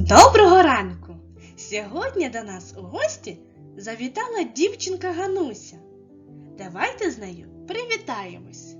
Доброго ранку! Сьогодні до нас у гості завітала дівчинка Гануся. Давайте з нею привітаємось.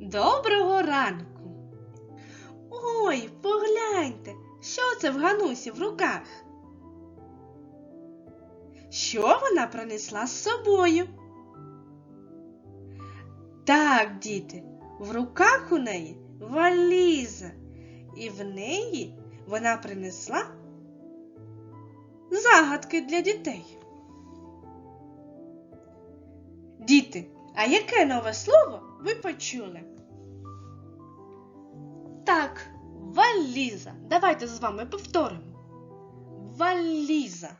Доброго ранку! Ой, погляньте, що це в Ганусі в руках? Що вона принесла з собою? Так, діти, в руках у неї валіза, і в неї вона принесла загадки для дітей. Діти, а яке нове слово ви почули? Так, валіза. Давайте з вами повторимо. Валіза.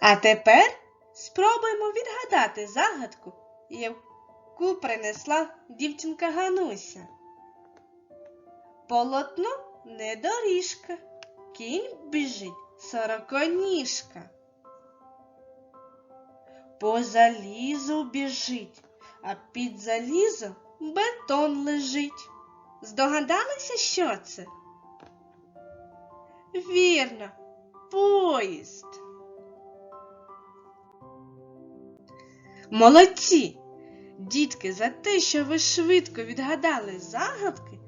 А тепер спробуємо відгадати загадку, яку принесла дівчинка Гануся. Полотно не доріжка, кінь біжить сороконіжка. По залізу біжить, а під залізом бетон лежить. Здогадалися, що це? Вірно, поїзд. Молодці! Дітки, за те, що ви швидко відгадали загадки,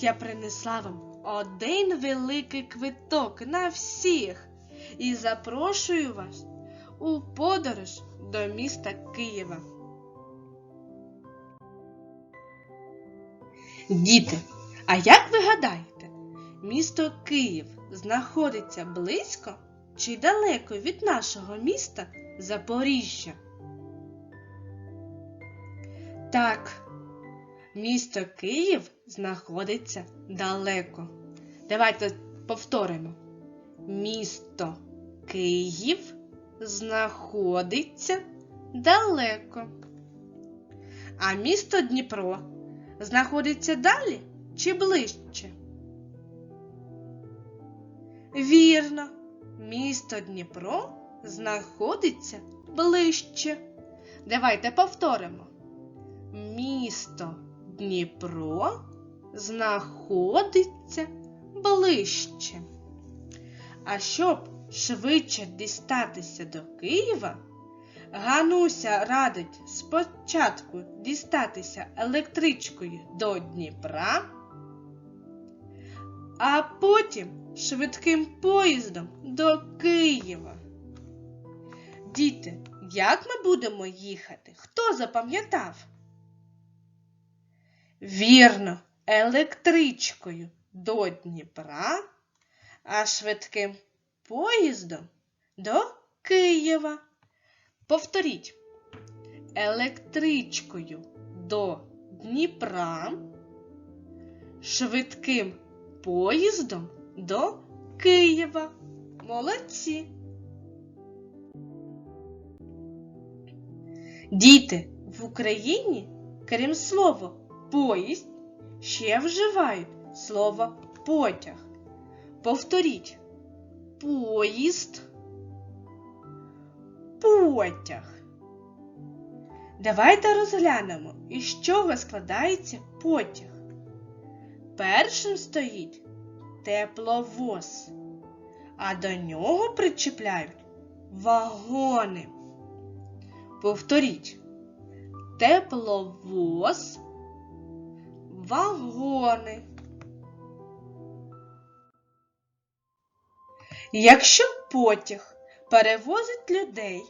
я принесла вам один великий квиток на всіх і запрошую вас у подорож до міста Києва. Діти, а як ви гадаєте, місто Київ знаходиться близько чи далеко від нашого міста Запоріжжя? Так, місто Київ знаходиться далеко. Давайте повторимо. Місто Київ знаходиться далеко. А місто Дніпро знаходиться далі чи ближче? Вірно, місто Дніпро знаходиться ближче. Давайте повторимо. Місто Дніпро знаходиться ближче. А щоб швидше дістатися до Києва, Гануся радить спочатку дістатися електричкою до Дніпра, а потім швидким поїздом до Києва. Діти, як ми будемо їхати? Хто запам'ятав? Вірно, електричкою до Дніпра, а швидким поїздом до Києва. Повторіть електричкою до Дніпра, швидким поїздом до Києва. Молодці. Діти в Україні, крім слова поїзд, ще вживають слово потяг. Повторіть поїзд, потяг. Давайте розглянемо, із чого складається потяг. Першим стоїть тепловоз, а до нього причіпляють вагони. Повторіть тепловоз, вагони. Якщо потяг перевозить людей,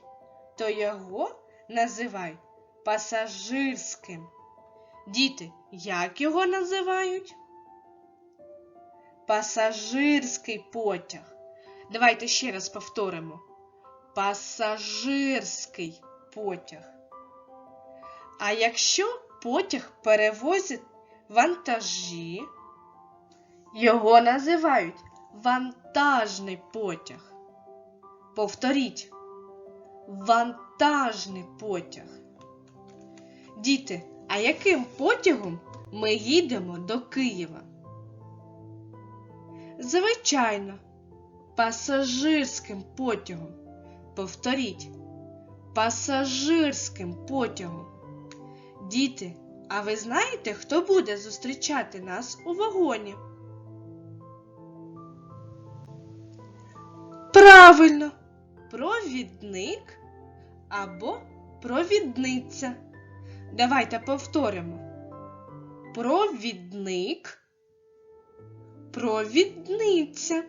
то його називають пасажирським. Діти, як його називають? Пасажирський потяг. Давайте ще раз повторимо. Пасажирський потяг. А якщо потяг перевозить вантажі, його називають вантажний потяг. Повторіть вантажний потяг. Діти, а яким потягом ми їдемо до Києва? Звичайно, пасажирським потягом. Повторіть пасажирським потягом. Діти, А ви знаєте, хто буде зустрічати нас у вагоні? Правильно, провідник або провідниця. Давайте повторимо. Провідник, провідниця.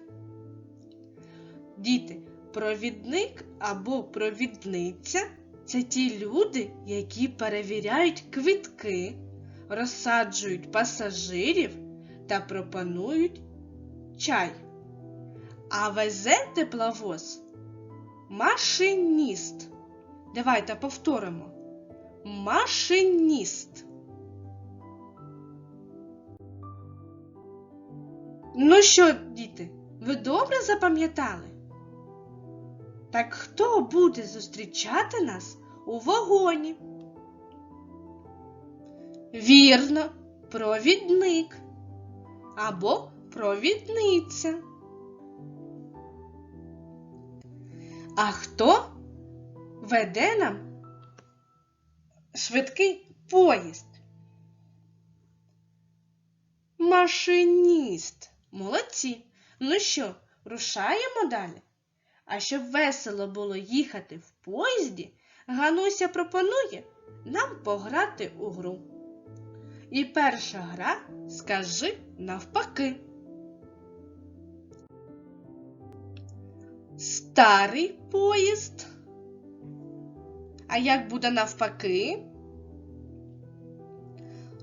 Діти, провідник або провідниця це ті люди, які перевіряють квитки, розсаджують пасажирів та пропонують чай. А везе тепловоз машиніст. Давайте повторимо. Машиніст. Ну що, діти, ви добре запам'ятали? Так хто буде зустрічати нас у вагоні? Вірно, провідник або провідниця. А хто веде нам швидкий поїзд? Машиніст. Молодці. Ну що, рушаємо далі? А щоб весело було їхати в поїзді, Гануся пропонує нам пограти у гру. І перша гра скажи навпаки. Старий поїзд. А як буде навпаки?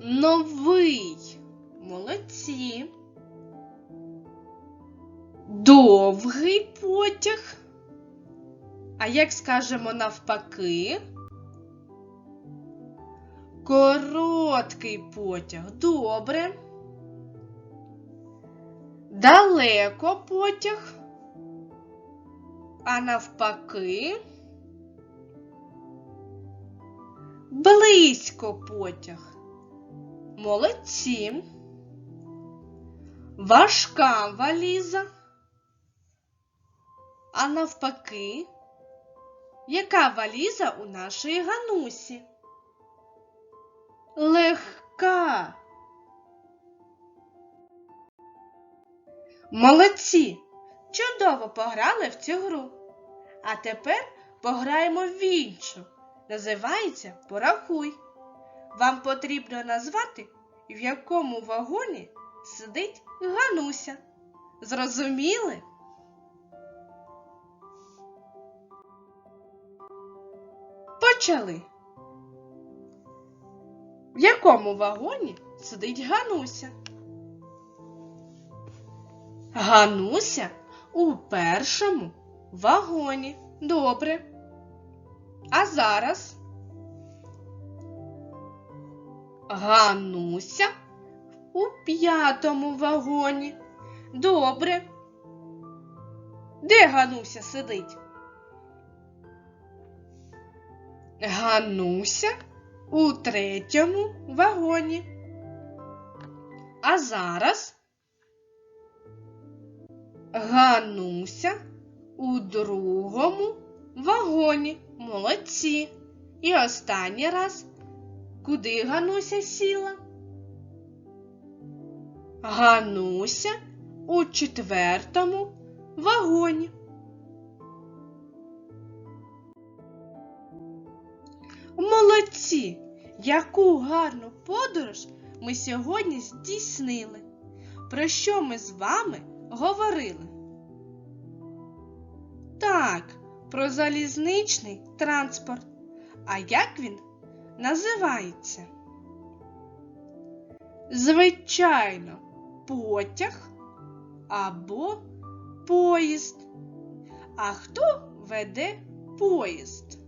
Новий. Молодці. Довгий потяг. А як скажемо навпаки? Короткий потяг. Добре. Далеко потяг. А навпаки. Близько потяг. Молодці. Важка валіза. А навпаки, яка валіза у нашої Ганусі? Легка. Молодці! Чудово пограли в цю гру. А тепер пограємо в іншу. Називається Порахуй. Вам потрібно назвати, в якому вагоні сидить Гануся. Зрозуміли? Почали. В якому вагоні сидить Гануся? Гануся у першому вагоні. Добре. А зараз Гануся у п'ятому вагоні. Добре. Де Гануся сидить? Гануся у третьому вагоні. А зараз Гануся у другому вагоні. Молодці. І останній раз. Куди Гануся сіла? Гануся у четвертому вагоні. Молодці! Яку гарну подорож ми сьогодні здійснили. Про що ми з вами говорили? Так, про залізничний транспорт. А як він називається? Звичайно, потяг або поїзд. А хто веде поїзд?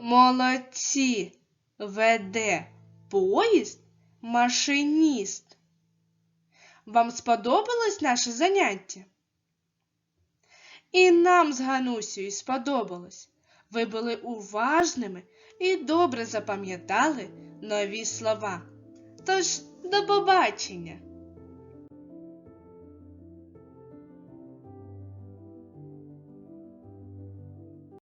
Молодці веде поїзд машиніст. Вам сподобалось наше заняття? І нам з Ганусею сподобалось. Ви були уважними і добре запам'ятали нові слова. Тож, до побачення!